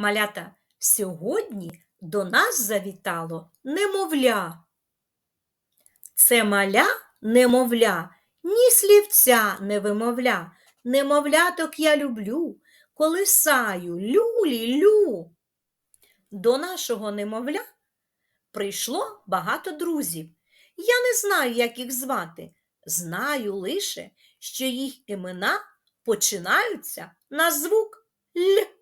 Малята, сьогодні до нас завітало немовля. Це маля немовля, ні слівця не вимовля. Немовляток я люблю, колисаю, люлі, лю. До нашого немовля прийшло багато друзів. Я не знаю, як їх звати. Знаю лише, що їх імена починаються на звук Л.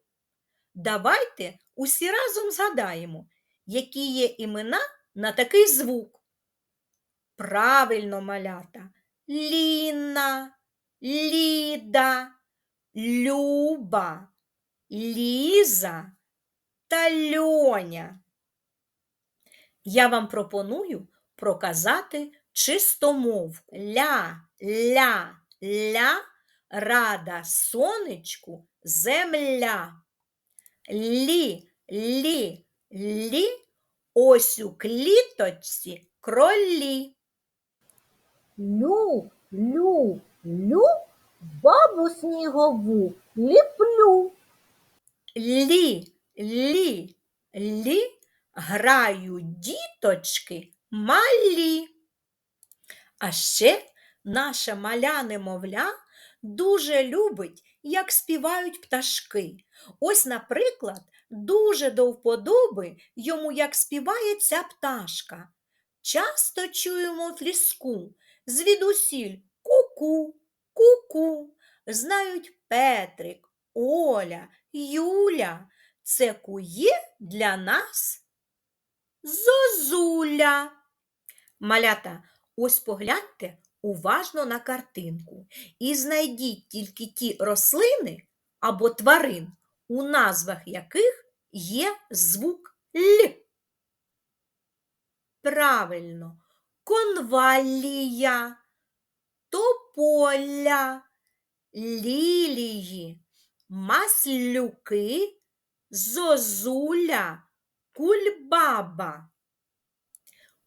Давайте усі разом згадаємо, які є імена на такий звук. Правильно, малята. Ліна, Ліда, Люба, Ліза та Льоня. Я вам пропоную проказати чистомов ля, ля, ля, рада сонечку земля. Лі, лі, лі, ось у кліточці кролі. Лю, лю, лю, бабу снігову ліплю. Лі, лі, лі, грають діточки малі. А ще наша маля немовля дуже любить, як співають пташки. Ось, наприклад, дуже до вподоби йому, як співає ця пташка. Часто чуємо в ліску звідусіль ку-ку, ку-ку. Знають Петрик, Оля, Юля. Це кує для нас зозуля. Малята, ось погляньте уважно на картинку і знайдіть тільки ті рослини або тварин, у назвах яких є звук Л. Правильно, конвалія, тополя, лілії, маслюки, зозуля, кульбаба.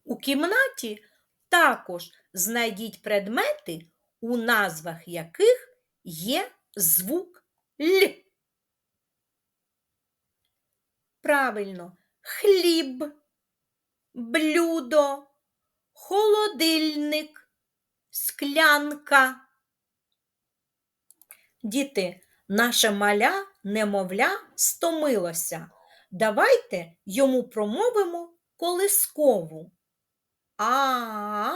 У кімнаті також знайдіть предмети, у назвах яких є звук Л. Правильно, хліб, блюдо, холодильник, склянка. Діти, наша маля немовля стомилося. Давайте йому промовимо колискову. А,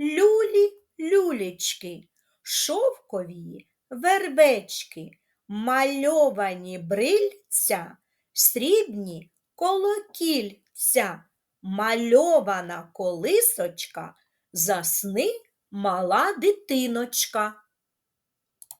люлі, люлечки, шовкові вербечки, мальовані брильця, срібні колокільця, мальована колисочка, засни мала дитиночка.